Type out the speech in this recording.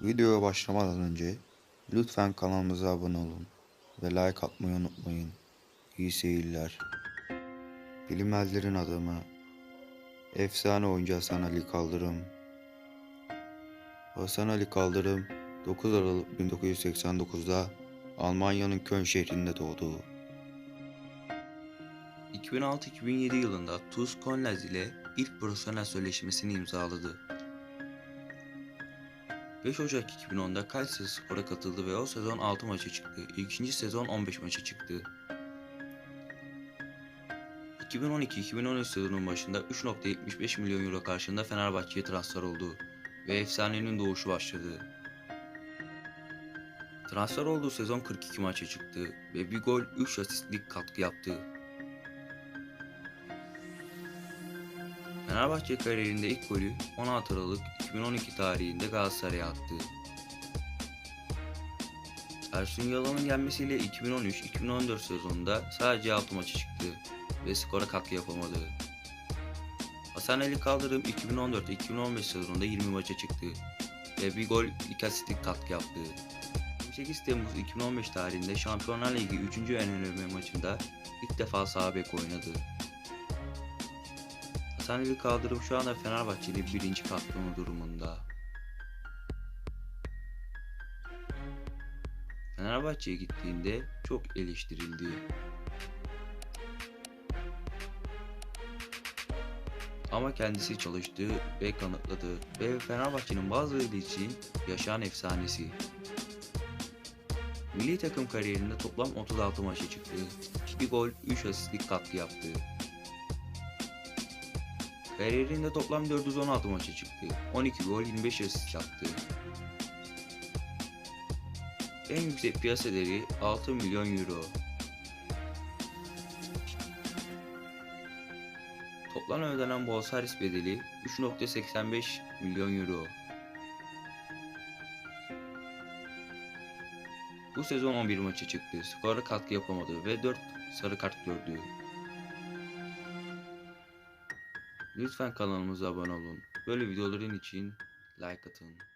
Videoya başlamadan önce lütfen kanalımıza abone olun ve like atmayı unutmayın. İyi seyirler. Bilinmezlerin adamı Efsane oyuncu Hasan Ali Kaldırım Hasan Ali Kaldırım 9 Aralık 1989'da Almanya'nın Köln şehrinde doğdu. 2006-2007 yılında TuS Konlaz ile ilk profesyonel sözleşmesini imzaladı. 5 Ocak 2010'da Kayseri Spor'a katıldı ve o sezon 6 maça çıktı. İkinci sezon 15 maça çıktı. 2012-2013 sezonun başında 3.75 milyon euro karşılığında Fenerbahçe'ye transfer oldu ve efsanenin doğuşu başladı. Transfer olduğu sezon 42 maça çıktı ve bir gol 3 asistlik katkı yaptı. Fenerbahçe kariyerinde ilk golü 16 Aralık 2012 tarihinde Galatasaray'a attı. Ersun Yalan'ın gelmesiyle 2013-2014 sezonunda sadece 6 maçı çıktı ve skora katkı yapamadı. Hasan Ali Kaldırım 2014-2015 sezonunda 20 maça çıktı ve bir gol 2 asistlik katkı yaptı. 28 Temmuz 2015 tarihinde Şampiyonlar Ligi 3. en önemli maçında ilk defa sağ bek oynadı. Hasan Ali Kaldırım şu anda Fenerbahçeli birinci kaptanı durumunda. Fenerbahçe'ye gittiğinde çok eleştirildi. Ama kendisi çalıştı ve kanıtladı ve Fenerbahçe'nin bazıları için yaşayan efsanesi. Milli takım kariyerinde toplam 36 maça çıktı. 2 gol, 3 asistlik katkı yaptı. Kariyerinde toplam 416 maça çıktı. 12 gol 25 asist yaptı. En yüksek piyasa değeri 6 milyon euro. Toplam ödenen bonservis bedeli 3.85 milyon euro. Bu sezon 11 maça çıktı. Skora katkı yapamadı ve 4 sarı kart gördü. Lütfen kanalımıza abone olun. Böyle videoların için like atın.